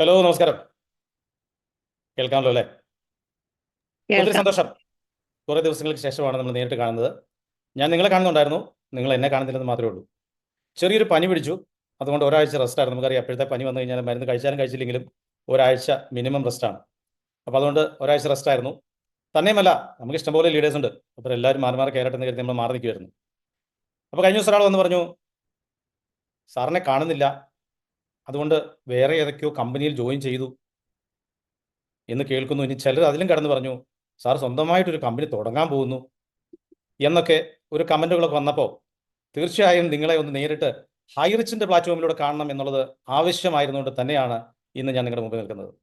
Hello നമസ്കാരം. കേൾക്കാമല്ലോ അല്ലേ? ഒത്തിരി സന്തോഷം. കുറേ ദിവസങ്ങൾക്ക് ശേഷമാണ് നമ്മൾ നേരിട്ട് കാണുന്നത്. ഞാൻ നിങ്ങളെ കാണുന്നുണ്ടായിരുന്നു. നിങ്ങൾ എന്നെ കാണുന്നില്ലെന്ന് മാത്രമേ ഉള്ളൂ. ചെറിയൊരു പനി പിടിച്ചു. അതുകൊണ്ട് ഒരാഴ്ച റെസ്റ്റായിരുന്നു നമുക്കറിയാം അപ്പോഴത്തെ പനി വന്നു കഴിഞ്ഞാൽ മരുന്ന് കഴിച്ചാലും കഴിച്ചില്ലെങ്കിലും ഒരാഴ്ച മിനിമം റെസ്റ്റാണ് അപ്പോൾ അതുകൊണ്ട് ഒരാഴ്ച റെസ്റ്റായിരുന്നു തന്നെയുമല്ല നമുക്ക് ഇഷ്ടംപോലെ ലീഡേഴ്സ് ഉണ്ട്. അപ്പോൾ എല്ലാവരും മാറി മാറി കയറട്ടെ എന്ന് കരുതി നമ്മൾ മാറി നിൽക്കുമായിരുന്നു അപ്പോൾ കഴിഞ്ഞ ദിവസം ഒരാൾ വന്ന് പറഞ്ഞു സാറിനെ കാണുന്നില്ല. അതുകൊണ്ട് വേറെ ഏതൊക്കെയോ കമ്പനിയിൽ ജോയിൻ ചെയ്തു. എന്ന് കേൾക്കുന്നു. ഇനി ചിലർ അതിലും കടന്നു പറഞ്ഞു സാർ സ്വന്തമായിട്ടൊരു കമ്പനി തുടങ്ങാൻ പോകുന്നു എന്നൊക്കെ ഒരു കമന്റുകളൊക്കെ വന്നപ്പോൾ തീർച്ചയായും നിങ്ങളെ ഒന്ന് നേരിട്ട് ഹൈറിച്ചിന്റെ പ്ലാറ്റ്ഫോമിലൂടെ കാണണം എന്നുള്ളത് ആവശ്യമായിരുന്നുകൊണ്ട് തന്നെയാണ് ഇന്ന് ഞാൻ നിങ്ങളുടെ മുമ്പിൽ നിൽക്കുന്നത്.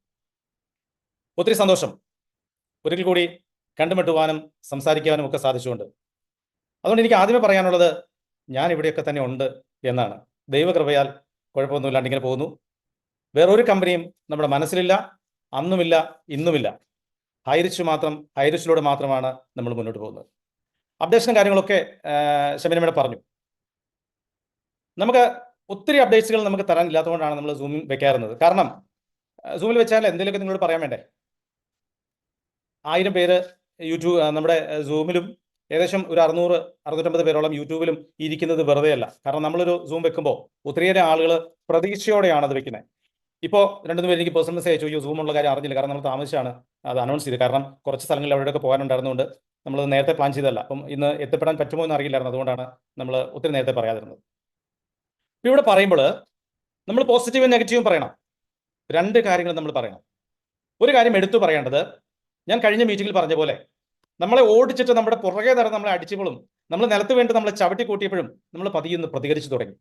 ഒത്തിരി സന്തോഷം. ഒരിക്കൽ കൂടി കണ്ടുമുട്ടുവാനും സംസാരിക്കുവാനും ഒക്കെ സാധിച്ചുകൊണ്ട്. അതുകൊണ്ട് എനിക്ക് ആദ്യമേ പറയാനുള്ളത് ഞാൻ ഇവിടെയൊക്കെ തന്നെ ഉണ്ട് എന്നാണ്. ദൈവകൃപയാൽ കുഴപ്പമൊന്നുമില്ലാണ്ട് ഇങ്ങനെ പോകുന്നു. വേറൊരു കമ്പനിയും നമ്മുടെ മനസ്സിലില്ല അന്നുമില്ല ഇന്നുമില്ല. ഹൈറിച്ച് മാത്രം ഹൈറിച്ചിലൂടെ മാത്രമാണ് നമ്മൾ മുന്നോട്ട് പോകുന്നത്. അപ്ഡേഷനും കാര്യങ്ങളൊക്കെ ശമനമേടെ പറഞ്ഞു. നമുക്ക് ഒത്തിരി അപ്ഡേറ്റ്സുകൾ നമുക്ക് തരാൻ ഇല്ലാത്തതുകൊണ്ടാണ് നമ്മൾ സൂമിൽ വെക്കാറുന്നത്. കാരണം സൂമിൽ വെച്ചാൽ എന്തെങ്കിലുമൊക്കെ നിങ്ങളോട് പറയാൻ വേണ്ടേ? ആയിരം പേര് യൂട്യൂബ് നമ്മുടെ സൂമിലും ഏകദേശം ഒരു അറുന്നൂറ് അറുന്നൂറ്റമ്പത് പേരോളം യൂട്യൂബിലും ഇരിക്കുന്നത് വെറുതെയല്ല. കാരണം നമ്മളൊരു സൂം വെക്കുമ്പോൾ ഒത്തിരിയേറെ ആളുകൾ പ്രതീക്ഷയോടെയാണ് അത് വെക്കുന്നത് ഇപ്പോൾ രണ്ടു പേര് എനിക്ക് പേഴ്സണൽ മെസ്സേജ് അയച്ചു സൂം ഉള്ള കാര്യം അറിഞ്ഞില്ല. കാരണം നമ്മൾ താമസിച്ചാണ് അത് അനൗൺസ് ചെയ്തത്. കാരണം കുറച്ച് സ്ഥലങ്ങളിൽ അവിടെയൊക്കെ പോകാനുണ്ടായിരുന്നുണ്ട് നമ്മൾ നേരത്തെ പ്ലാൻ ചെയ്തതല്ല. അപ്പം ഇന്ന് എത്തിപ്പെടാൻ പറ്റുമോ എന്ന് അറിയില്ലായിരുന്നു. അതുകൊണ്ടാണ് നമ്മൾ ഒത്തിരി നേരത്തെ പറയാതിരുന്നത്. ഇപ്പം ഇവിടെ പറയുമ്പോൾ നമ്മൾ പോസിറ്റീവും നെഗറ്റീവും പറയണം. രണ്ട് കാര്യങ്ങൾ നമ്മൾ പറയണം. ഒരു കാര്യം എടുത്തു പറയേണ്ടത് ഞാൻ കഴിഞ്ഞ മീറ്റിംഗിൽ പറഞ്ഞ പോലെ നമ്മളെ ഓടിച്ചിട്ട് നമ്മുടെ പുറകെ തരം നമ്മളെ അടിച്ചപ്പോഴും നമ്മൾ നിലത്ത് വേണ്ടി നമ്മളെ ചവിട്ടി കൂട്ടിയപ്പോഴും നമ്മൾ പതിയൊന്ന് പ്രതികരിച്ചു തുടങ്ങി.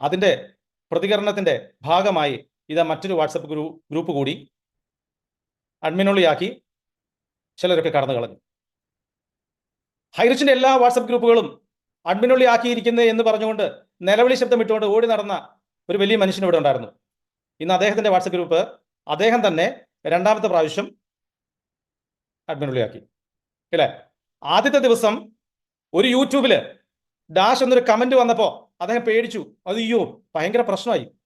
അതിന്റെ പ്രതികരണത്തിന്റെ ഭാഗമായി ഇതാ മറ്റൊരു വാട്സപ്പ് ഗ്രൂ ഗ്രൂപ്പ് കൂടി അഡ്മിനുള്ളിയാക്കി ചിലരൊക്കെ കടന്നു കളഞ്ഞു. ഹൈറിച്ചിന്റെ എല്ലാ വാട്സപ്പ് ഗ്രൂപ്പുകളും അഡ്മിനുള്ളി ആക്കിയിരിക്കുന്നത് എന്ന് പറഞ്ഞുകൊണ്ട് നിലവിളി ശബ്ദം ഇട്ടുകൊണ്ട് ഓടി നടന്ന ഒരു വലിയ മനുഷ്യൻ ഇവിടെ ഉണ്ടായിരുന്നു. ഇന്ന് അദ്ദേഹത്തിന്റെ വാട്സപ്പ് ഗ്രൂപ്പ് അദ്ദേഹം തന്നെ രണ്ടാമത്തെ പ്രാവശ്യം അഡ്മിനുള്ളിയാക്കി അല്ലേ? ആദ്യത്തെ ദിവസം ഒരു യൂട്യൂബിൽ ഡാഷ് എന്നൊരു കമന്റ് വന്നപ്പോ അദ്ദേഹം പേടിച്ചു. അത് അയ്യോ ഭയങ്കര പ്രശ്നമായി.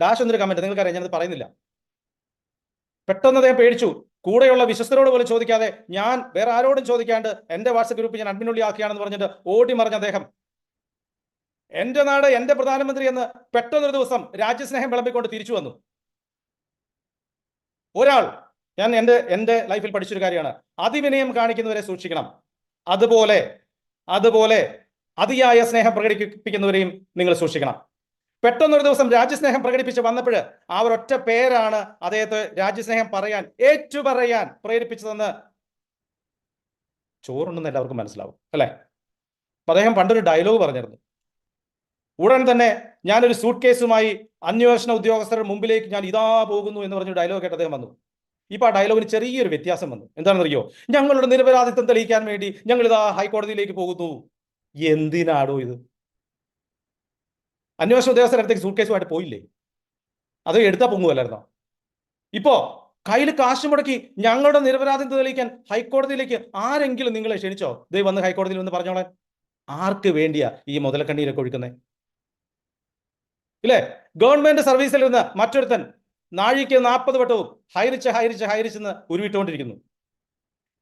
ഡാഷ് എന്നൊരു കമന്റ് നിങ്ങൾക്കറിയാം ഞാനത് പറയുന്നില്ല. പെട്ടെന്ന് അദ്ദേഹം പേടിച്ചു. കൂടെയുള്ള വിശ്വസ്തരോട് പോലും ചോദിക്കാതെ ഞാൻ വേറെ ആരോടും ചോദിക്കാണ്ട് എന്റെ വാട്സപ്പ് ഗ്രൂപ്പ് ഞാൻ അഡ്മിനുള്ളി ആക്കിയാണെന്ന് പറഞ്ഞിട്ട് ഓടി മറിഞ്ഞ അദ്ദേഹം. എന്റെ നാട് എന്റെ പ്രധാനമന്ത്രി എന്ന് പെട്ടെന്നൊരു ദിവസം രാജ്യസ്നേഹം വിളമ്പിക്കൊണ്ട് തിരിച്ചു വന്നു. ഒരാൾ ഞാൻ എന്റെ എന്റെ ലൈഫിൽ പഠിച്ചൊരു കാര്യമാണ്. അതിവിനയം കാണിക്കുന്നവരെ സൂക്ഷിക്കണം. അതുപോലെ അതുപോലെ അതിയായ സ്നേഹം പ്രകടിപ്പിക്കുന്നവരെയും നിങ്ങൾ സൂക്ഷിക്കണം. പെട്ടെന്നൊരു ദിവസം രാജ്യസ്നേഹം പ്രകടിപ്പിച്ച് വന്നപ്പോൾ ആ ഒരൊറ്റ പേരാണ് അദ്ദേഹത്തെ രാജ്യസ്നേഹം പറയാൻ ഏറ്റുപറയാൻ പ്രേരിപ്പിച്ചതെന്ന് ചോറുണ്ടെന്ന് എല്ലാവർക്കും മനസ്സിലാവും അല്ലെ? അദ്ദേഹം പണ്ടൊരു ഡയലോഗ് പറഞ്ഞിരുന്നു. ഉടൻ തന്നെ ഞാനൊരു സൂട്ട് കേസുമായി അന്വേഷണ ഉദ്യോഗസ്ഥരുടെ മുമ്പിലേക്ക് ഞാൻ ഇതാ പോകുന്നു എന്ന് പറഞ്ഞ ഡയലോഗ് കേട്ട് അദ്ദേഹം വന്നു. ഇപ്പൊ ആ ഡയലോഗിന് ചെറിയൊരു വ്യത്യാസം വന്നു. എന്താണെന്നറിയോ? ഞങ്ങളുടെ നിരപരാധിത്വം തെളിയിക്കാൻ വേണ്ടി ഞങ്ങൾ ഇതാ ഹൈക്കോടതിയിലേക്ക് പോകുന്നു. എന്തിനാടോ ഇത്? അന്വേഷണ ഉദ്യോഗസ്ഥരുടെ അടുത്തേക്ക് സൂട്ട് കേസുമായിട്ട് പോയില്ലേ? അത് എടുത്താ പൊങ്ങുമല്ലായിരുന്നോ ഇപ്പോ കയ്യിൽ കാശ് മുടക്കി ഞങ്ങളുടെ നിരപരാധിത്വം തെളിയിക്കാൻ ഹൈക്കോടതിയിലേക്ക് ആരെങ്കിലും നിങ്ങളെ ക്ഷണിച്ചോ? ദൈവം വന്ന് ഹൈക്കോടതിയിൽ വന്ന് പറഞ്ഞോളെ ആർക്ക് വേണ്ടിയാ ഈ മുതലക്കണ്ണീരൊക്കെ ഒഴുക്കുന്നത് ഇല്ലേ? ഗവൺമെന്റ് സർവീസിൽ നിന്ന് മറ്റൊരുത്തൻ നാഴിക്ക് നാൽപ്പത് വട്ടവും ഹൈറിച്ച് ഹൈറിച്ച് ഹൈറിച്ച് എന്ന് ഉരുവിട്ടുകൊണ്ടിരിക്കുന്നു.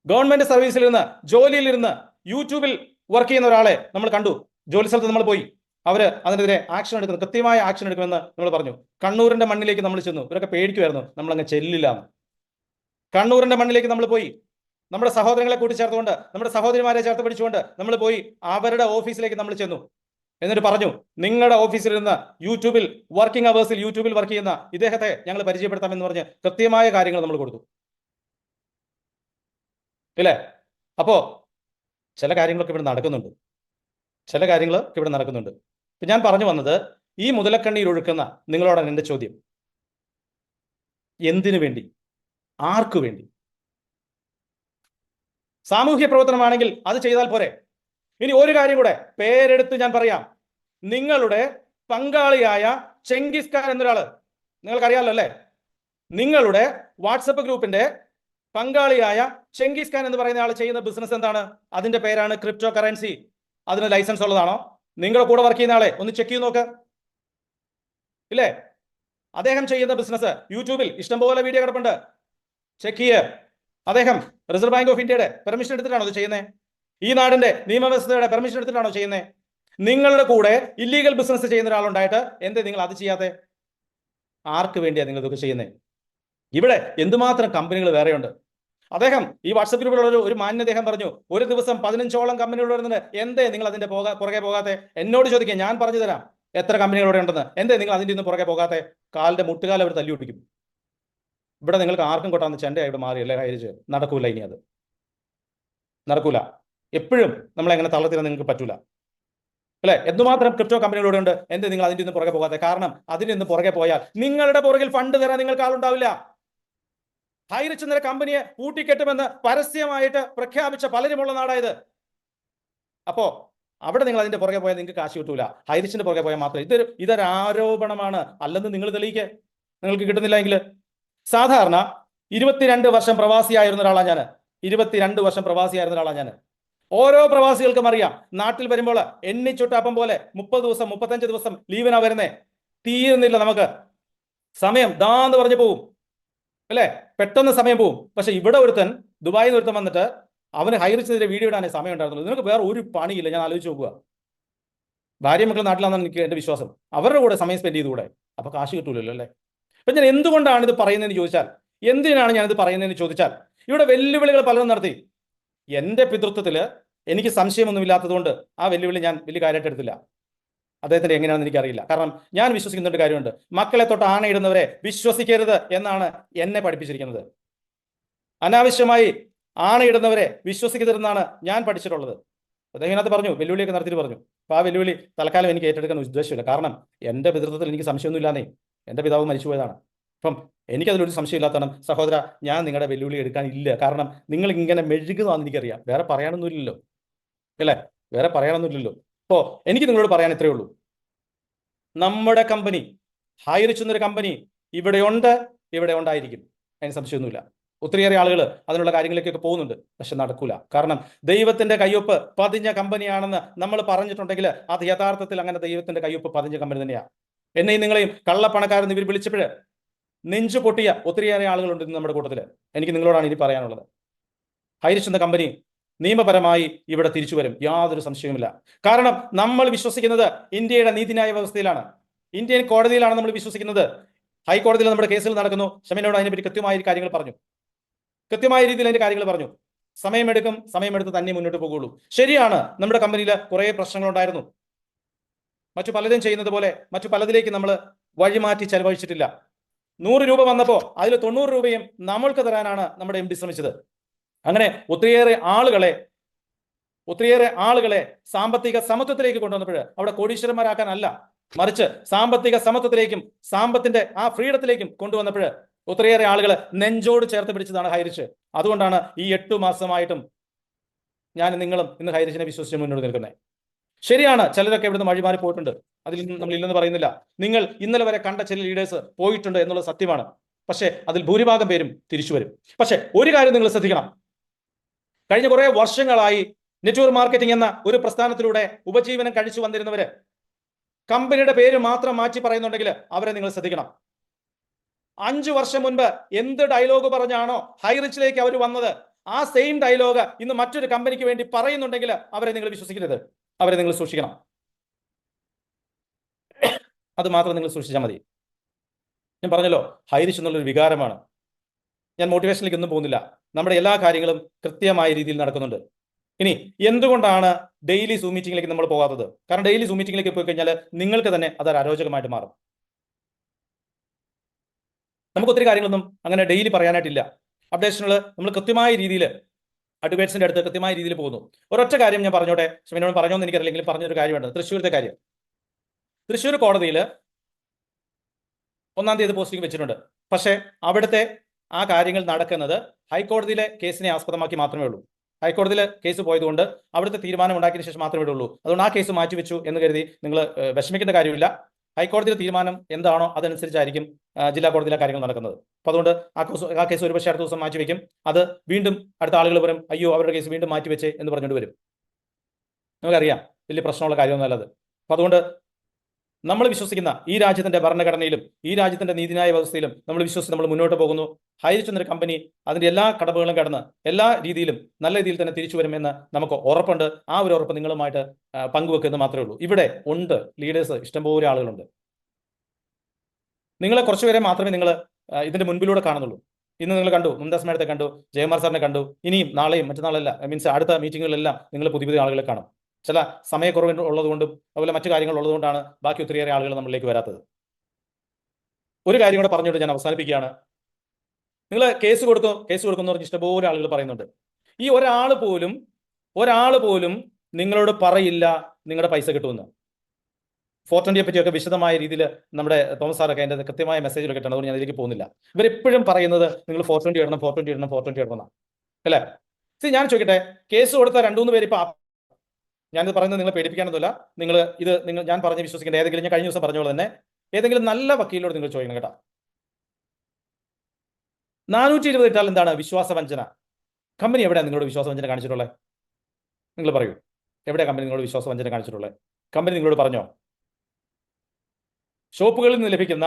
ഗവൺമെന്റ് സർവീസിൽ ഇരുന്ന് ജോലിയിൽ ഇരുന്ന് യൂട്യൂബിൽ വർക്ക് ചെയ്യുന്ന ഒരാളെ നമ്മൾ കണ്ടു. ജോലി സ്ഥലത്ത് നമ്മൾ പോയി. അവർ അതിനെതിരെ ആക്ഷൻ എടുക്കുന്നു. കൃത്യമായ ആക്ഷൻ എടുക്കുമെന്ന് നമ്മൾ പറഞ്ഞു. കണ്ണൂരിന്റെ മണ്ണിലേക്ക് നമ്മൾ ചെന്നു. ഇവരൊക്കെ പേടിക്കുമായിരുന്നു നമ്മൾ അങ്ങ് ചെല്ലില്ല കണ്ണൂരിന്റെ മണ്ണിലേക്ക് നമ്മൾ പോയി. നമ്മുടെ സഹോദരങ്ങളെ കൂട്ടിച്ചേർത്തുകൊണ്ട് നമ്മുടെ സഹോദരിമാരെ ചേർത്ത് പിടിച്ചുകൊണ്ട് നമ്മൾ പോയി. അവരുടെ ഓഫീസിലേക്ക് നമ്മൾ ചെന്നു. എന്നിട്ട് പറഞ്ഞു നിങ്ങളുടെ ഓഫീസിൽ നിന്ന് യൂട്യൂബിൽ വർക്കിംഗ് അവേഴ്സിൽ യൂട്യൂബിൽ വർക്ക് ചെയ്യുന്ന ഇദ്ദേഹത്തെ ഞങ്ങൾ പരിചയപ്പെടുത്താമെന്ന് പറഞ്ഞ് കൃത്യമായ കാര്യങ്ങൾ നമ്മൾ കൊടുത്തു. ഇല്ലേ? അപ്പോ ചില കാര്യങ്ങളൊക്കെ ഇവിടെ നടക്കുന്നുണ്ട്. ചില കാര്യങ്ങൾ ഇവിടെ നടക്കുന്നുണ്ട്. ഞാൻ പറഞ്ഞു വന്നത് ഈ മുതലക്കണ്ണീർ ഒഴുക്കുന്ന നിങ്ങളോടാണ് എന്റെ ചോദ്യം. എന്തിനു വേണ്ടി? ആർക്കു വേണ്ടി? സാമൂഹ്യ പ്രവർത്തനമാണെങ്കിൽ അത് ചെയ്താൽ പോരെ? ഇനി ഒരു കാര്യം കൂടെ പേരെടുത്ത് ഞാൻ പറയാം. നിങ്ങളുടെ പങ്കാളിയായ ചെങ്കിസ് ഖാൻ എന്നൊരാൾ. നിങ്ങൾക്കറിയാമല്ലോ അല്ലേ? നിങ്ങളുടെ വാട്സപ്പ് ഗ്രൂപ്പിന്റെ പങ്കാളിയായ ചെങ്കിസ് ഖാൻ എന്ന് പറയുന്ന ആൾ ചെയ്യുന്ന ബിസിനസ് എന്താണ്? അതിന്റെ പേരാണ് ക്രിപ്റ്റോ കറൻസി അതിന് ലൈസൻസ് ഉള്ളതാണോ? നിങ്ങളുടെ കൂടെ വർക്ക് ചെയ്യുന്ന ആളെ ഒന്ന് ചെക്ക് ചെയ്ത് നോക്ക്. ഇല്ലേ? അദ്ദേഹം ചെയ്യുന്ന ബിസിനസ് യൂട്യൂബിൽ ഇഷ്ടംപോലെ വീഡിയോ കിടപ്പുണ്ട്. ചെക്ക് ചെയ്യ് അദ്ദേഹം റിസർവ് ബാങ്ക് ഓഫ് ഇന്ത്യയുടെ പെർമിഷൻ എടുത്തിട്ടാണോ അത് ചെയ്യുന്നത് ഈ നാടിന്റെ നിയമവ്യവസ്ഥയുടെ പെർമിഷൻ എടുത്തിട്ടാണോ ചെയ്യുന്നത് നിങ്ങളുടെ കൂടെ ഇല്ലീഗൽ ബിസിനസ് ചെയ്യുന്ന ഒരാളുണ്ടായിട്ട് എന്തേ നിങ്ങൾ അത് ചെയ്യാതെ ആർക്ക് വേണ്ടിയാ നിങ്ങൾ ഇതൊക്കെ ചെയ്യുന്നത് ഇവിടെ എന്തുമാത്രം കമ്പനികൾ വേറെയുണ്ട്? അദ്ദേഹം ഈ വാട്സപ്പ് ഗ്രൂപ്പിലുള്ള ഒരു ഒരു മാന്യ അദ്ദേഹം പറഞ്ഞു ഒരു ദിവസം പതിനഞ്ചോളം കമ്പനികൾ വരുന്നുണ്ട്. എന്തേ നിങ്ങൾ അതിന്റെ പോകാ പുറകെ പോകാത്തെ? എന്നോട് ചോദിക്കുക ഞാൻ പറഞ്ഞു തരാം. എത്ര കമ്പനികൾ ഇവിടെ ഉണ്ടെന്ന്. എന്തേ നിങ്ങൾ അതിന്റെ ഒന്നും പുറകെ പോകാത്തെ? കാലിന്റെ മുട്ടുകാലം അവർ തല്ലി ഒട്ടിക്കും. ഇവിടെ നിങ്ങൾക്ക് ആർക്കും കൊട്ടാന്ന് ചെണ്ടയായിട്ട് മാറി അല്ലേ ഹൈരിച്ച് നടക്കൂല ഇനി അത്. നടക്കൂല. എപ്പോഴും നമ്മൾ എങ്ങനെ തള്ളത്തിരാൻ നിങ്ങൾക്ക് പറ്റൂല. അല്ലെ? എന്തുമാത്രം ക്രിപ്റ്റോ കമ്പനികളോട് ഉണ്ട്? എന്ത് നിങ്ങൾ അതിന്റെ ഒന്നും പുറകെ പോകാതെ? കാരണം അതിന്റെ ഒന്നും പുറകെ പോയാൽ നിങ്ങളുടെ പുറകിൽ ഫണ്ട് തരാൻ നിങ്ങൾക്ക് ആളുണ്ടാവില്ല. ഹൈറിച്ച് എന്ന കമ്പനിയെ പൂട്ടിക്കെട്ടുമെന്ന് പരസ്യമായിട്ട് പ്രഖ്യാപിച്ച പലരുമുള്ള നാടായത്. അപ്പോ അവിടെ നിങ്ങൾ അതിന്റെ പുറകെ പോയാൽ നിങ്ങൾക്ക് കാശ് കിട്ടൂല. ഹൈറിച്ചിന്റെ പുറകെ പോയാൽ മാത്രം ഇതൊരു ഇതൊരു ആരോപണമാണ്. അല്ലെന്ന് നിങ്ങൾ തെളിയിക്കെ. നിങ്ങൾക്ക് കിട്ടുന്നില്ല എങ്കിൽ. സാധാരണ ഇരുപത്തിരണ്ട് വർഷം പ്രവാസിയായിരുന്ന ഒരാളാണ് ഞാൻ ഇരുപത്തിരണ്ട് വർഷം പ്രവാസിയായിരുന്ന ഒരാളാണ് ഞാൻ ഓരോ പ്രവാസികൾക്കും അറിയാം. നാട്ടിൽ വരുമ്പോൾ എണ്ണിച്ചുട്ടാപ്പം പോലെ മുപ്പത് ദിവസം മുപ്പത്തഞ്ച് ദിവസം ലീവിനാ വരുന്നേ. തീരുന്നില്ല നമുക്ക്. സമയം ദാന്ന് പറഞ്ഞു പോവും. അല്ലേ? പെട്ടെന്ന് സമയം പോവും. പക്ഷെ ഇവിടെ ഒരുത്തൻ ദുബായിൽ ഒരുത്തൻ വന്നിട്ട് അവന് ഹൈറിച്ചതിന്റെ വീഡിയോ ഇടാനേ സമയം ഉണ്ടായിരുന്നുള്ളൂ. നിനക്ക് വേറെ ഒരു പണിയില്ല. ഞാൻ ആലോചിച്ച് നോക്കുക. ഭാര്യ മക്കൾ നാട്ടിലാണെന്നാണ് എനിക്ക് എന്റെ വിശ്വാസം. അവരുടെ കൂടെ സമയം സ്പെൻഡ് ചെയ്തുകൂടെ? അപ്പൊ കാശ് കിട്ടൂലല്ലോ അല്ലേ? അപ്പൊ ഞാൻ എന്തുകൊണ്ടാണ് ഇത് പറയുന്നതെന്ന് ചോദിച്ചാൽ എന്തിനാണ് ഞാനിത് പറയുന്നതെന്ന് ചോദിച്ചാൽ ഇവിടെ വെല്ലുവിളികൾ പലതും നടത്തി. എന്റെ പിതൃത്വത്തിൽ എനിക്ക് സംശയമൊന്നുമില്ലാത്തതുകൊണ്ട് ആ വെല്ലുവിളി ഞാൻ വലിയ കാര്യമായിട്ട് എടുത്തില്ല. അദ്ദേഹത്തിന്റെ എങ്ങനെയാണെന്ന് എനിക്കറിയില്ല. കാരണം ഞാൻ വിശ്വസിക്കുന്ന ഒരു കാര്യമുണ്ട്. മക്കളെ തൊട്ട് ആണയിടുന്നവരെ വിശ്വസിക്കരുത് എന്നാണ് എന്നെ പഠിപ്പിച്ചിരിക്കുന്നത്. അനാവശ്യമായി ആണയിടുന്നവരെ വിശ്വസിക്കരുതെന്നാണ് ഞാൻ പഠിച്ചിട്ടുള്ളത്. അദ്ദേഹം ഇതിനകത്ത് പറഞ്ഞു വെല്ലുവിളിയൊക്കെ നടത്തിയിട്ട് പറഞ്ഞു. അപ്പൊ ആ വെല്ലുവിളി തൽക്കാലം എനിക്ക് ഏറ്റെടുക്കാൻ ഉദ്ദേശമില്ല. കാരണം എന്റെ പിതൃത്വത്തിൽ എനിക്ക് സംശയമൊന്നുമില്ലാന്നേ. എന്റെ പിതാവ് മരിച്ചുപോയതാണ്. അപ്പം എനിക്കതിലൊരു സംശയമില്ലാത്തതാണ് സഹോദര ഞാൻ നിങ്ങളുടെ വെല്ലുവിളി എടുക്കാൻ ഇല്ല. കാരണം നിങ്ങൾ ഇങ്ങനെ മെഴുകുന്നതാണെന്ന് എനിക്കറിയാം. വേറെ പറയാനൊന്നുമില്ലല്ലോ. അല്ലേ? വേറെ പറയാനൊന്നുമില്ലല്ലോ. അപ്പോ എനിക്ക് നിങ്ങളോട് പറയാൻ ഇത്രയേ ഉള്ളൂ. നമ്മുടെ കമ്പനി ഹൈറിച്ച് എന്നൊരു കമ്പനി ഇവിടെയുണ്ട് ഇവിടെ ഉണ്ടായിരിക്കും അതിന് സംശയമൊന്നുമില്ല. ഒത്തിരിയേറെ ആളുകൾ അതിനുള്ള കാര്യങ്ങളിലേക്കൊക്കെ പോകുന്നുണ്ട്. പക്ഷെ നടക്കൂല. കാരണം ദൈവത്തിന്റെ കയ്യൊപ്പ് പതിഞ്ഞ കമ്പനിയാണെന്ന് നമ്മൾ പറഞ്ഞിട്ടുണ്ടെങ്കിൽ അത് യഥാർത്ഥത്തിൽ അങ്ങനെ ദൈവത്തിന്റെ കയ്യൊപ്പ് പതിഞ്ഞ കമ്പനി തന്നെയാണ് എന്നെയും നിങ്ങളെയും കള്ളപ്പണക്കാരെന്ന് ഇവർ വിളിച്ചപ്പോൾ നെഞ്ചു പൊട്ടിയ ഒത്തിരിയേറെ ആളുകളുണ്ട് നമ്മുടെ കൂട്ടത്തിൽ എനിക്ക് നിങ്ങളോടാണ് ഇനി പറയാനുള്ളത്. ഹൈറിഷ് എന്ന കമ്പനി നിയമപരമായി ഇവിടെ തിരിച്ചു വരും. യാതൊരു സംശയവുമില്ല. കാരണം നമ്മൾ വിശ്വസിക്കുന്നത് ഇന്ത്യയുടെ നീതിന്യായ വ്യവസ്ഥയിലാണ്. ഇന്ത്യൻ കോടതിയിലാണ് നമ്മൾ വിശ്വസിക്കുന്നത്. ഹൈക്കോടതിയിൽ നമ്മുടെ കേസുകൾ നടക്കുന്നു. ഷമീനോട് അതിനെപ്പറ്റി കൃത്യമായ കാര്യങ്ങൾ പറഞ്ഞു. കൃത്യമായ രീതിയിൽ അതിന്റെ കാര്യങ്ങൾ പറഞ്ഞു. സമയമെടുക്കും സമയമെടുത്ത് തന്നെ മുന്നോട്ട് പോകുള്ളൂ. ശരിയാണ് നമ്മുടെ കമ്പനിയിൽ കുറേ പ്രശ്നങ്ങളുണ്ടായിരുന്നു. മറ്റു പലതും ചെയ്യുന്നത് പോലെ മറ്റു പലതിലേക്ക് നമ്മൾ വഴിമാറ്റി ചെലവഴിച്ചിട്ടില്ല. നൂറ് രൂപ വന്നപ്പോൾ അതിൽ തൊണ്ണൂറ് രൂപയും നമ്മൾക്ക് തരാനാണ് നമ്മുടെ എം ഡി ശ്രമിച്ചത്. അങ്ങനെ ഒത്തിരിയേറെ ആളുകളെ ഒത്തിരിയേറെ ആളുകളെ സാമ്പത്തിക സമത്വത്തിലേക്ക് കൊണ്ടുവന്നപ്പോൾ അവിടെ കോടീശ്വരന്മാരാക്കാനല്ല മറിച്ച് സാമ്പത്തിക സമത്വത്തിലേക്കും സാമ്പത്തിന്റെ ആ ഫ്രീഡത്തിലേക്കും കൊണ്ടുവന്നപ്പോൾ ഒത്തിരിയേറെ ആളുകൾ നെഞ്ചോട് ചേർത്ത് പിടിച്ചതാണ് ഹൈരിച്ച്. അതുകൊണ്ടാണ് ഈ എട്ടു മാസമായിട്ടും ഞാൻ നിങ്ങളും ഇന്ന് ഹൈരിച്ചിനെ വിശ്വസിച്ച് മുന്നോട്ട് നിൽക്കുന്നത്. ശരിയാണ് ചിലരൊക്കെ ഇവിടുന്ന് വഴിമാറി പോയിട്ടുണ്ട്. അതിൽ നമ്മൾ ഇല്ലെന്ന് പറയുന്നില്ല. നിങ്ങൾ ഇന്നലെ വരെ കണ്ട ചില ലീഡേഴ്സ് പോയിട്ടുണ്ട് എന്നുള്ളത് സത്യമാണ്. പക്ഷേ അതിൽ ഭൂരിഭാഗം പേരും തിരിച്ചു വരും. പക്ഷേ ഒരു കാര്യം നിങ്ങൾ ശ്രദ്ധിക്കണം. കഴിഞ്ഞ കുറേ വർഷങ്ങളായി നെറ്റ്വർക്ക് മാർക്കറ്റിംഗ് എന്ന ഒരു പ്രസ്ഥാനത്തിലൂടെ ഉപജീവനം കഴിച്ചു വന്നിരുന്നവര് കമ്പനിയുടെ പേര് മാത്രം മാറ്റി പറയുന്നുണ്ടെങ്കിൽ അവരെ നിങ്ങൾ ശ്രദ്ധിക്കണം. അഞ്ചു വർഷം മുൻപ് എന്ത് ഡയലോഗ് പറഞ്ഞാണോ ഹൈറിച്ചിലേക്ക് അവർ വന്നത് ആ സെയിം ഡയലോഗ് ഇന്ന് മറ്റൊരു കമ്പനിക്ക് വേണ്ടി പറയുന്നുണ്ടെങ്കിൽ അവരെ നിങ്ങൾ വിശ്വസിക്കരുത്. അവരെ നിങ്ങൾ സൂക്ഷിക്കണം. അത് മാത്രം നിങ്ങൾ സൂക്ഷിച്ചാൽ മതി. ഞാൻ പറഞ്ഞല്ലോ ഹൈരിഷ് എന്നുള്ളൊരു വികാരമാണ്. ഞാൻ മോട്ടിവേഷനിലേക്ക് ഒന്നും പോകുന്നില്ല. നമ്മുടെ എല്ലാ കാര്യങ്ങളും കൃത്യമായ രീതിയിൽ നടക്കുന്നുണ്ട്. ഇനി എന്തുകൊണ്ടാണ് ഡെയിലി സൂം മീറ്റിംഗിലേക്ക് നമ്മൾ പോകാത്തത്? കാരണം ഡെയിലി സൂം മീറ്റിംഗിലേക്ക് പോയി കഴിഞ്ഞാൽ നിങ്ങൾക്ക് തന്നെ അത് അരോചകമായിട്ട് മാറും. നമുക്ക് ഒത്തിരി കാര്യങ്ങളൊന്നും അങ്ങനെ ഡെയിലി പറയാനായിട്ടില്ല. അപ്ഡേഷനുകൾ നമ്മൾ കൃത്യമായ രീതിയിൽ അഡ്വക്കേറ്റ്സിന്റെ അടുത്ത് കൃത്യമായ രീതിയിൽ പോകുന്നു. ഒരൊറ്റ കാര്യം ഞാൻ പറഞ്ഞോട്ടെ? ഷമിനോട് പറഞ്ഞോന്ന് എനിക്കറിയില്ലെങ്കിൽ പറഞ്ഞൊരു കാര്യമുണ്ട്. തൃശ്ശൂരത്തെ കാര്യം. തൃശ്ശൂർ കോടതിയിൽ ഒന്നാം തീയതി പോസ്റ്റിംഗ് വെച്ചിട്ടുണ്ട്. പക്ഷേ അവിടുത്തെ ആ കാര്യങ്ങൾ നടക്കുന്നത് ഹൈക്കോടതിയിലെ കേസിനെ ആസ്പദമാക്കി മാത്രമേ ഉള്ളൂ. ഹൈക്കോടതിയിലെ കേസ് പോയതുകൊണ്ട് അവിടുത്തെ തീരുമാനം ഉണ്ടാക്കിയതിനു ശേഷം മാത്രമേ ഉള്ളൂ അതുകൊണ്ട് ആ കേസ് മാറ്റിവെച്ചു എന്ന് കരുതി നിങ്ങൾ വിഷമിക്കേണ്ട കാര്യമില്ല. ഹൈക്കോടതിയിലെ തീരുമാനം എന്താണോ അതനുസരിച്ചായിരിക്കും ജില്ലാ കോടതിയിലെ കാര്യങ്ങൾ നടക്കുന്നത്. അപ്പോൾ അതുകൊണ്ട് ആ കേസ് ആ കേസ് ഒരുപക്ഷെ അടുത്ത ദിവസം മാറ്റിവെക്കും അത് വീണ്ടും അടുത്ത ആളുകൾ വരും അയ്യോ അവരുടെ കേസ് വീണ്ടും മാറ്റിവെച്ചേ എന്ന് പറഞ്ഞുകൊണ്ട് വരും. നമുക്കറിയാം വലിയ പ്രശ്നമുള്ള കാര്യമൊന്നും അല്ലത് അപ്പോൾ അതുകൊണ്ട് നമ്മൾ വിശ്വസിക്കുന്ന ഈ രാജ്യത്തിന്റെ ഭരണഘടനയിലും ഈ രാജ്യത്തിന്റെ നീതിന്യായ വ്യവസ്ഥയിലും നമ്മൾ വിശ്വസിച്ച് നമ്മൾ മുന്നോട്ട് പോകുന്നു. ഹൈറിച്ച് എന്നൊരു കമ്പനി അതിന്റെ എല്ലാ കടമ്പകളും കടന്ന് എല്ലാ രീതിയിലും നല്ല രീതിയിൽ തന്നെ തിരിച്ചു വരുമെന്ന് നമുക്ക് ഉറപ്പുണ്ട്. ആ ഒരു ഉറപ്പ് നിങ്ങളുമായിട്ട് പങ്കുവെക്കുന്നത് മാത്രമേ ഉള്ളൂ. ഇവിടെ ഉണ്ട് ലീഡേഴ്സ് ഇഷ്ടംപോലെ ആളുകളുണ്ട്. നിങ്ങളെ കുറച്ചുപേരെ മാത്രമേ നിങ്ങൾ ഇതിന്റെ മുൻപിലൂടെ കാണുന്നുള്ളൂ. ഇന്ന് നിങ്ങൾ കണ്ടു മുംതാസ് കണ്ടു ജയകുമാർ സാറിനെ കണ്ടു ഇനിയും നാളെയും മറ്റന്നാളല്ല മീൻസ് അടുത്ത മീറ്റിങ്ങുകളിലെല്ലാം നിങ്ങൾ പുതിയ പുതിയ ആളുകളെ കാണും. ചില സമയക്കുറവ് ഉള്ളതുകൊണ്ട് അതുപോലെ മറ്റു കാര്യങ്ങൾ ഉള്ളതുകൊണ്ടാണ് ബാക്കി ഒത്തിരിയേറെ ആളുകൾ നമ്മളിലേക്ക് വരാത്തത്. ഒരു കാര്യം കൂടെ പറഞ്ഞുകൊണ്ട് ഞാൻ അവസാനിപ്പിക്കുകയാണ്. നിങ്ങൾ കേസ് കൊടുക്കും കേസ് കൊടുക്കുന്നു പറഞ്ഞ് ഇഷ്ടംപോലെ ആളുകൾ പറയുന്നുണ്ട്. ഈ ഒരാൾ പോലും ഒരാൾ പോലും നിങ്ങളോട് പറയില്ല നിങ്ങളുടെ പൈസ കിട്ടുമെന്ന്. ഫോർ ട്വന്റിയെ പറ്റിയൊക്കെ വിശദമായ രീതിയിൽ നമ്മുടെ തോമസ് സാറൊക്കെ അതിന്റെ കൃത്യമായ മെസ്സേജിലൊക്കെ ഇട്ടുണ്ട് ഞാൻ ഇതിലേക്ക് പോകുന്നില്ല. ഇവരെപ്പോഴും പറയുന്നത് നിങ്ങൾ ഫോർ ട്വന്റി ഇടണം ഫോർ ട്വന്റി ഇടണം ഫോർ ട്വന്റി ഇടണം അല്ലേ? സി ഞാൻ ചോദിക്കട്ടെ കേസ് കൊടുത്ത രണ്ടു മൂന്ന് പേര് ഇപ്പൊ ഞാനിത് പറയുന്നത് നിങ്ങൾ പേടിപ്പിക്കാനൊന്നുമില്ല. നിങ്ങൾ ഇത് നിങ്ങൾ ഞാൻ പറഞ്ഞ് വിശ്വസിക്കേണ്ട ഏതെങ്കിലും ഞാൻ കഴിഞ്ഞ ദിവസം പറഞ്ഞ പോലെ തന്നെ ഏതെങ്കിലും നല്ല വക്കീലിനോട് നിങ്ങൾ ചോദിക്കണം കേട്ടോ. നാനൂറ്റി ഇരുപത് ഇട്ടാൽ എന്താണ് വിശ്വാസവഞ്ചന? കമ്പനി എവിടെയാണ് നിങ്ങളോട് വിശ്വാസവഞ്ചന കാണിച്ചിട്ടുള്ളത്? നിങ്ങൾ പറയൂ. എവിടെയാണ് കമ്പനി നിങ്ങളോട് വിശ്വാസവഞ്ചന കാണിച്ചിട്ടുള്ളത്? കമ്പനി നിങ്ങളോട് പറഞ്ഞോ? ഷോപ്പുകളിൽ നിന്ന് ലഭിക്കുന്ന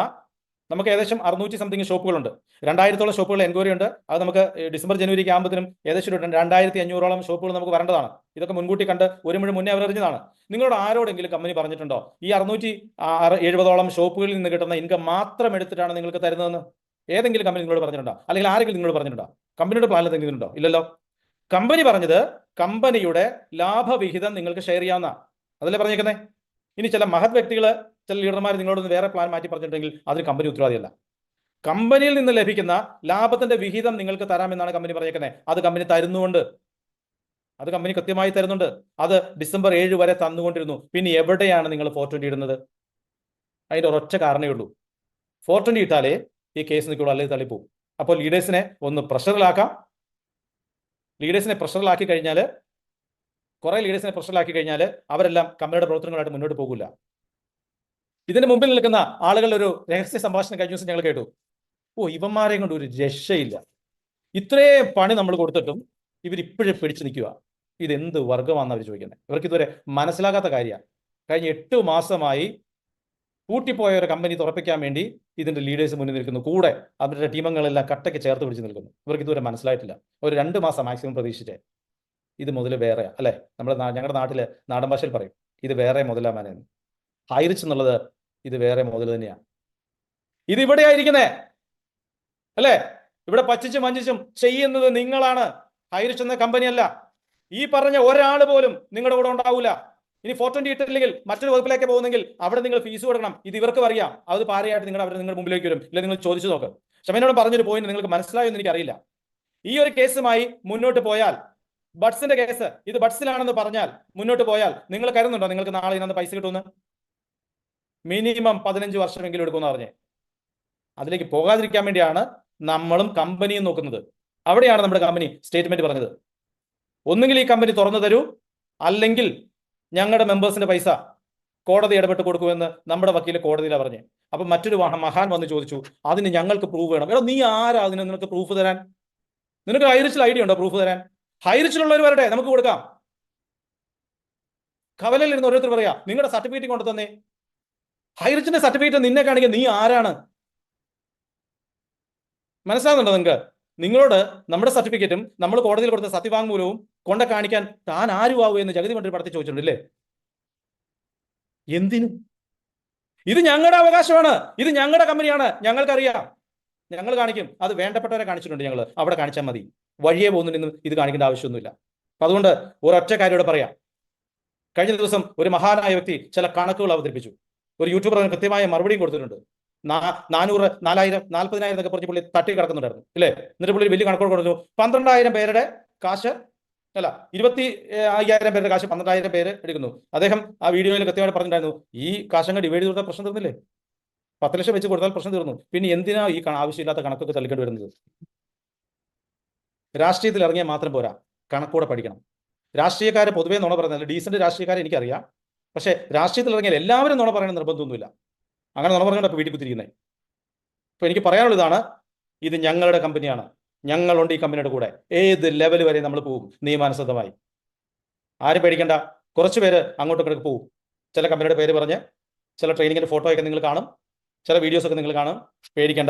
നമുക്ക് ഏകദേശം അറുന്നൂറ്റി സംതിങ് ഷോപ്പുകളുണ്ട്. രണ്ടായിരത്തോളം ഷോപ്പുകൾ എൻക്വയറി ഉണ്ട്. അത് നമുക്ക് ഡിസംബർ ജനുവരിക്ക് ആകുമ്പോഴത്തേനും ഏകദേശം ഒരു രണ്ടായിരത്തി അഞ്ഞൂറോളം ഷോപ്പുകൾ നമുക്ക് വരേണ്ടതാണ്. ഇതൊക്കെ മുൻകൂട്ടി കണ്ട് ഒരു മുഴുവൻ മുന്നേ അവരറിഞ്ഞതാണ്. നിങ്ങളോട് ആരോടെങ്കിലും കമ്പനി പറഞ്ഞിട്ടുണ്ടോ? ഈ അറുന്നൂറ്റി എഴുപതോളം ഷോപ്പുകളിൽ നിന്ന് കിട്ടുന്ന ഇൻകം മാത്രം എടുത്തിട്ടാണ് നിങ്ങൾക്ക് തരുന്നതെന്ന്? ഏതെങ്കിലും കമ്പനി നിങ്ങളോട് പറഞ്ഞിട്ടുണ്ടോ? അല്ലെങ്കിൽ ആരെങ്കിലും നിങ്ങളോട് പറഞ്ഞിട്ടുണ്ടോ? കമ്പനിയുടെ പ്ലാനിൽ എന്തെങ്കിലും ഉണ്ടോ? ഇല്ലല്ലോ. കമ്പനി പറഞ്ഞത് കമ്പനിയുടെ ലാഭവിഹിതം നിങ്ങൾക്ക് ഷെയർ ചെയ്യാവുന്ന അതല്ലേ പറഞ്ഞേക്കുന്നേ? ഇനി ചില മഹത് വ്യക്തികൾ ചില ലീഡർമാർ നിങ്ങളോട് വേറെ പ്ലാൻ മാറ്റി പറഞ്ഞിട്ടുണ്ടെങ്കിൽ അതിന് കമ്പനി ഉത്തരവാദിയല്ല. കമ്പനിയിൽ നിന്ന് ലഭിക്കുന്ന ലാഭത്തിന്റെ വിഹിതം നിങ്ങൾക്ക് തരാമെന്നാണ് കമ്പനി പറഞ്ഞേക്കുന്നത് അത് കമ്പനി തരുന്നുണ്ട്. അത് കമ്പനി കൃത്യമായി തരുന്നുണ്ട്. അത് ഡിസംബർ ഏഴ് വരെ തന്നുകൊണ്ടിരുന്നു. പിന്നെ എവിടെയാണ് നിങ്ങൾ ഫോർ ട്വന്റി ഇടുന്നത്? അതിന്റെ ഒരൊറ്റ കാരണമേ ഉള്ളൂ. ഫോർ ട്വന്റി ഇട്ടാലേ ഈ കേസ് നിൽക്കുള്ളൂ അല്ലെങ്കിൽ തള്ളിപ്പോവും. അപ്പോൾ ലീഡേഴ്സിനെ ഒന്ന് പ്രഷറിലാക്കാം ലീഡേഴ്സിനെ പ്രഷറിലാക്കി കഴിഞ്ഞാൽ കുറെ ലീഡേഴ്സിനെ പ്രഷറിലാക്കി കഴിഞ്ഞാൽ അവരെല്ലാം കമ്പനിയുടെ പ്രവർത്തനങ്ങളായിട്ട് മുന്നോട്ട് പോകില്ല ഇതിന് മുമ്പിൽ നിൽക്കുന്ന ആളുകളുടെ ഒരു രഹസ്യ സംഭാഷണം കഴിഞ്ഞ ദിവസം ഞങ്ങൾ കേട്ടു. ഓ ഇവന്മാരെ കൊണ്ട് ഒരു രക്ഷയില്ല. ഇത്രയും പണി നമ്മൾ കൊടുത്തിട്ടും ഇവർ ഇപ്പോഴും പിടിച്ചു നിൽക്കുക. ഇതെന്ത് വർഗമാണെന്ന് അവർ ചോദിക്കുന്നത് ഇവർക്ക് ഇതുവരെ മനസ്സിലാകാത്ത കാര്യമാണ്. കഴിഞ്ഞ എട്ട് മാസമായി പൂട്ടിപ്പോയ ഒരു കമ്പനി തുറപ്പിക്കാൻ വേണ്ടി ഇതിന്റെ ലീഡേഴ്സ് മുന്നിൽ നിൽക്കുന്നു. കൂടെ അവരുടെ ടീമങ്ങളെല്ലാം കട്ടയ്ക്ക് ചേർത്ത് പിടിച്ചു നിൽക്കുന്നു. ഇവർക്ക് ഇതുവരെ മനസ്സിലായിട്ടില്ല. ഒരു രണ്ട് മാസം മാക്സിമം പ്രതീക്ഷിച്ചേ. ഇത് മുതൽ വേറെ അല്ലെ? നമ്മുടെ ഞങ്ങളുടെ നാട്ടിലെ നാടൻ ഭാഷയിൽ പറയും. ഇത് വേറെ മുതലാമാനെന്ന് ഹൈറിച്ച് എന്നുള്ളത് ഇത് വേറെ മുതൽ തന്നെയാണ് ഇത് ഇവിടെ ആയിരിക്കുന്നേ. അല്ലേ? ഇവിടെ പച്ചിച്ചും മഞ്ചിച്ചും ചെയ്യുന്നത് നിങ്ങളാണ്. ഹൈറിച്ച് എന്ന കമ്പനിയല്ല ഈ പറഞ്ഞ ഒരാൾ പോലും നിങ്ങളുടെ കൂടെ ഉണ്ടാവില്ല ഇനി ഫോർ ട്വന്റി ഇട്ടില്ലെങ്കിൽ മറ്റൊരു വകുപ്പിലേക്ക് പോകുന്നെങ്കിൽ അവിടെ നിങ്ങൾ ഫീസ് കൊടുക്കണം. ഇത് ഇവർക്ക് അറിയാം. അത് പാരയായിട്ട് നിങ്ങൾ അവർ നിങ്ങളുടെ മുമ്പിലേക്ക് വരും. ഇല്ല നിങ്ങൾ ചോദിച്ചു നോക്ക്. ക്ഷമനോട് പറഞ്ഞൊരു പോയിന്റ് നിങ്ങൾക്ക് മനസ്സിലായോ എന്ന് എനിക്കറിയില്ല. ഈ ഒരു കേസുമായി മുന്നോട്ട് പോയാൽ ബഡ്സിന്റെ കേസ് ഇത് ബഡ്സിലാണെന്ന് പറഞ്ഞാൽ മുന്നോട്ട് പോയാൽ നിങ്ങൾ കരുതുന്നുണ്ടോ നിങ്ങൾക്ക് നാളെ ഇതിനകത്ത് പൈസ കിട്ടുമെന്ന്? മിനിമം പതിനഞ്ച് വർഷമെങ്കിലും എടുക്കുമെന്ന് പറഞ്ഞേ. അതിലേക്ക് പോകാതിരിക്കാൻ വേണ്ടിയാണ് നമ്മളും കമ്പനിയും നോക്കുന്നത്. അവിടെയാണ് നമ്മുടെ കമ്പനി സ്റ്റേറ്റ്മെന്റ് പറഞ്ഞത്. ഒന്നുകിൽ ഈ കമ്പനി തുറന്നു തരൂ അല്ലെങ്കിൽ ഞങ്ങളുടെ മെമ്പേഴ്സിന്റെ പൈസ കോടതി ഇടപെട്ട് കൊടുക്കുമെന്ന് നമ്മുടെ വക്കീൽ കോടതിയിലാണ് പറഞ്ഞത് അപ്പൊ മറ്റൊരു മഹ- മഹാൻ വന്ന് ചോദിച്ചു അതിന് ഞങ്ങൾക്ക് പ്രൂഫ് വേണം. എടോ നീ ആരാ അതിന് നിനക്ക് പ്രൂഫ് തരാൻ? നിനക്ക് ഹൈറിച്ചിൽ ഐഡിയ ഉണ്ടോ പ്രൂഫ് തരാൻ? ഹൈറിച്ചിലുള്ളവർ വരട്ടെ നമുക്ക് കൊടുക്കാം. കവലയിൽ ഇരുന്ന് ഓരോരുത്തർ പറയാ നിങ്ങളുടെ സർട്ടിഫിക്കറ്റ് കൊണ്ടു തന്നെ ഹൈറിച്ചിന്റെ സർട്ടിഫിക്കറ്റ് നിന്നെ കാണിക്കാൻ നീ ആരാണ്? മനസ്സിലാകുന്നുണ്ടോ നിങ്ങൾക്ക് നിങ്ങളോട് നമ്മുടെ സർട്ടിഫിക്കറ്റും നമ്മൾ കോടതിയിൽ കൊടുത്ത സത്യവാങ്മൂലവും കൊണ്ട കാണിക്കാൻ താൻ ആരുമാവൂ എന്ന് ജഗതി മന്ത്രി പടത്തിൽ ചോദിച്ചിട്ടുണ്ടല്ലേ? എന്തിനു? ഇത് ഞങ്ങളുടെ അവകാശമാണ്. ഇത് ഞങ്ങളുടെ കമ്പനിയാണ്. ഞങ്ങൾക്കറിയാം. ഞങ്ങൾ കാണിക്കും. അത് വേണ്ടപ്പെട്ടവരെ കാണിച്ചിട്ടുണ്ട് ഞങ്ങൾ അവിടെ കാണിച്ചാൽ മതി. വഴിയെ പോകുന്നുണ്ടെന്നും ഇത് കാണിക്കേണ്ട ആവശ്യമൊന്നുമില്ല. അപ്പൊ അതുകൊണ്ട് ഒരൊറ്റ കാര്യം ഇവിടെ പറയാം. കഴിഞ്ഞ ദിവസം ഒരു മഹാനായ വ്യക്തി ചില കണക്കുകൾ അവതരിപ്പിച്ചു. ഒരു യൂട്യൂബർ അതിന് കൃത്യമായ മറുപടിയും കൊടുത്തിട്ടുണ്ട്. നാനൂറ് നാലായിരം നാൽപ്പതിനായിരം എന്നൊക്കെ പറഞ്ഞ് പുള്ളി തട്ടി കിടക്കുന്നുണ്ടായിരുന്നു ഇല്ലേ? എന്നിട്ട് പുള്ളി വലിയ കണക്കോട് കൊടുത്തു. പന്ത്രണ്ടായിരം പേരുടെ കാശ് അല്ല ഇരുപത്തി അയ്യായിരം പേരുടെ കാശ് പന്ത്രണ്ടായിരം പേര് എടുക്കുന്നു. അദ്ദേഹം ആ വീഡിയോയിൽ കൃത്യമായിട്ട് പറഞ്ഞിട്ടുണ്ടായിരുന്നു ഈ കാശങ്ങ് ഡിവൈഡ് ചെയ്ത് പ്രശ്നം തീർന്നില്ലേ? പത്ത് ലക്ഷം വെച്ച് കൊടുത്താൽ പ്രശ്നം തീർന്നു. പിന്നെ എന്തിനാ ഈ ആവശ്യമില്ലാത്ത കണക്കൊക്കെ തള്ളിക്കൊണ്ട് വരുന്നത്? രാഷ്ട്രീയത്തിൽ ഇറങ്ങിയാൽ മാത്രം പോരാ കണക്കൂടെ പഠിക്കണം. രാഷ്ട്രീയക്കാരെ പൊതുവേ നോണ പറഞ്ഞാൽ ഡീസന്റ് രാഷ്ട്രീയക്കാരെ എനിക്കറിയാം. പക്ഷേ രാഷ്ട്രീയത്തിൽ ഇറങ്ങിയാൽ എല്ലാവരും നുണ പറയണ നിർബന്ധമൊന്നുമില്ല. അങ്ങനെ നുണ പറഞ്ഞുകൊണ്ട് വീട്ടിൽ കുത്തിരിക്കുന്നത് ഇപ്പൊ എനിക്ക് പറയാനുള്ള ഇതാണ് ഇത് ഞങ്ങളുടെ കമ്പനിയാണ്. ഞങ്ങളുണ്ട് ഈ കമ്പനിയുടെ കൂടെ. ഏത് ലെവൽ വരെ നമ്മൾ പോകും? നിയമാനുസൃതമായി. ആരും പേടിക്കണ്ട. കുറച്ച് പേര് അങ്ങോട്ടും ഇങ്ങോട്ട് പോകും ചില കമ്പനിയുടെ പേര് പറഞ്ഞ് ചില ട്രെയിനിങ്ങിന്റെ ഫോട്ടോ ഒക്കെ നിങ്ങൾ കാണും. ചില വീഡിയോസ് ഒക്കെ നിങ്ങൾ കാണും. പേടിക്കേണ്ട.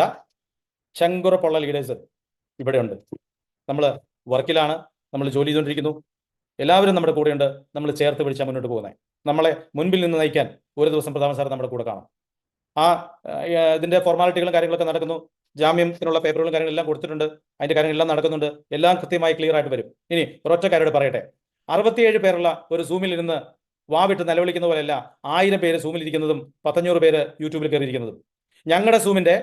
ശങ്കുറപ്പുള്ള ലീഡേഴ്സ് ഇവിടെയുണ്ട്. നമ്മൾ വർക്കിലാണ്. നമ്മൾ ജോലി ചെയ്തുകൊണ്ടിരിക്കുന്നു. എല്ലാവരും നമ്മുടെ കൂടെയുണ്ട്. നമ്മൾ ചേർത്ത് പിടിച്ചാൽ മുന്നോട്ട് പോകുന്നത് നമ്മളെ മുൻപിൽ നിന്ന് നയിക്കാൻ ഒരു ദിവസം പ്രധാന സാർ നമ്മുടെ കൂടെ കാണും. ആ ഇതിന്റെ ഫോർമാലിറ്റികളും കാര്യങ്ങളൊക്കെ നടക്കുന്നു. ജാമ്യത്തിനുള്ള പേപ്പറുകളും കാര്യങ്ങളെല്ലാം കൊടുത്തിട്ടുണ്ട്. അതിന്റെ കാര്യങ്ങളെല്ലാം നടക്കുന്നുണ്ട്. എല്ലാം കൃത്യമായി ക്ലിയർ ആയിട്ട് വരും. ഇനി ഒരൊറ്റ കാര്യോട് പറയട്ടെ. അറുപത്തിയേഴ് പേരുള്ള ഒരു സൂമിൽ ഇരുന്ന് വാവിട്ട് നിലവിളിക്കുന്ന പോലെയല്ല ആയിരം പേര് സൂമിൽ ഇരിക്കുന്നതും പത്തഞ്ഞൂറ് പേര് യൂട്യൂബിൽ കയറിയിരിക്കുന്നതും. ഞങ്ങളുടെ സൂമിന്റെ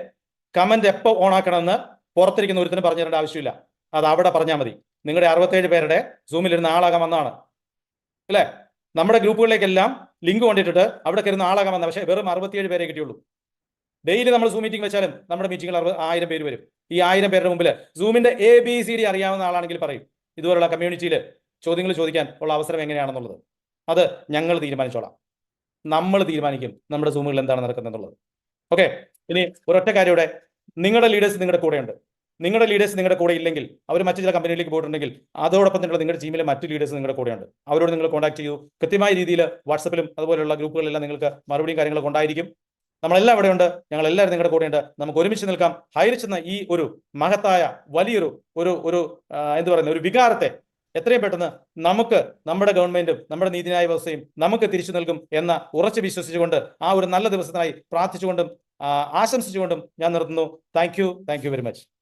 കമന്റ് എപ്പോൾ ഓൺ ആക്കണമെന്ന് പുറത്തിരിക്കുന്ന ഒരുത്തിന് പറഞ്ഞു തരേണ്ട ആവശ്യമില്ല. അത് അവിടെ പറഞ്ഞാൽ മതി. നിങ്ങളുടെ അറുപത്തേഴ് പേരുടെ സൂമിൽ ഇരുന്ന ആളാകാൻ വന്നതാണ്. അല്ലേ? നമ്മുടെ ഗ്രൂപ്പുകളിലേക്കെല്ലാം ലിങ്ക് കൊണ്ടിട്ടിട്ട് അവിടെ കയറുന്ന ആളാകാൻ വന്ന പക്ഷേ വെറും അറുപത്തിയേഴ് പേരെ കിട്ടിയുള്ളൂ. ഡെയിലി നമ്മൾ സൂം മീറ്റിംഗ് വെച്ചാലും നമ്മുടെ മീറ്റിംഗിൽ അറുപത് ആയിരം പേര് വരും. ഈ ആയിരം പേരുടെ മുമ്പിൽ സൂമിന്റെ എ ബി സി ഡി അറിയാവുന്ന ആളാണെങ്കിൽ പറയും ഇതുപോലുള്ള കമ്മ്യൂണിറ്റിയിൽ ചോദ്യങ്ങൾ ചോദിക്കാൻ ഉള്ള അവസരം എങ്ങനെയാണെന്നുള്ളത്? അത് ഞങ്ങൾ തീരുമാനിച്ചോളാം. നമ്മൾ തീരുമാനിക്കും നമ്മുടെ സൂമുകളിൽ എന്താണ് നടക്കുന്നത് എന്നുള്ളത് ഓക്കെ ഇനി ഒരൊറ്റ കാര്യം ഇവിടെ നിങ്ങളുടെ ലീഡേഴ്സ് നിങ്ങളുടെ കൂടെയുണ്ട്. നിങ്ങളുടെ ലീഡേഴ്സ് നിങ്ങളുടെ കൂടെ ഇല്ലെങ്കിൽ അവർ മറ്റു ചില കമ്പനിയിലേക്ക് പോയിട്ടുണ്ടെങ്കിൽ അതോടൊപ്പം തന്നെ നിങ്ങളുടെ ടീമിലെ മറ്റു ലീഡേഴ്സ് നിങ്ങളുടെ കൂടെയുണ്ട്. അവരോട് നിങ്ങൾ കോൺടാക്ട് ചെയ്യൂ. കൃത്യമായ രീതിയിൽ വാട്സപ്പിലും അതുപോലെയുള്ള ഗ്രൂപ്പുകളെല്ലാം നിങ്ങൾക്ക് മറുപടിയും കാര്യങ്ങളൊക്കെ ഉണ്ടായിരിക്കും. നമ്മളെല്ലാം ഇവിടെയുണ്ട് ഞങ്ങൾ എല്ലാവരും നിങ്ങളുടെ കൂടെയുണ്ട് നമുക്ക് ഒരുമിച്ച് നിൽക്കാം. ഹൈറിച്ചെന്ന ഈ ഒരു മഹത്തായ വലിയൊരു ഒരു ഒരു എന്ത് പറയുന്ന ഒരു വികാരത്തെ എത്രയും പെട്ടെന്ന് നമുക്ക് നമ്മുടെ ഗവൺമെന്റും നമ്മുടെ നീതിന്യായ വ്യവസ്ഥയും നമുക്ക് തിരിച്ചു നൽകും എന്ന ഉറച്ചു വിശ്വസിച്ചുകൊണ്ട് ആ ഒരു നല്ല ദിവസത്തിനായി പ്രാർത്ഥിച്ചുകൊണ്ടും ആശംസിച്ചുകൊണ്ടും ഞാൻ നിർത്തുന്നു. Thank you thank you very much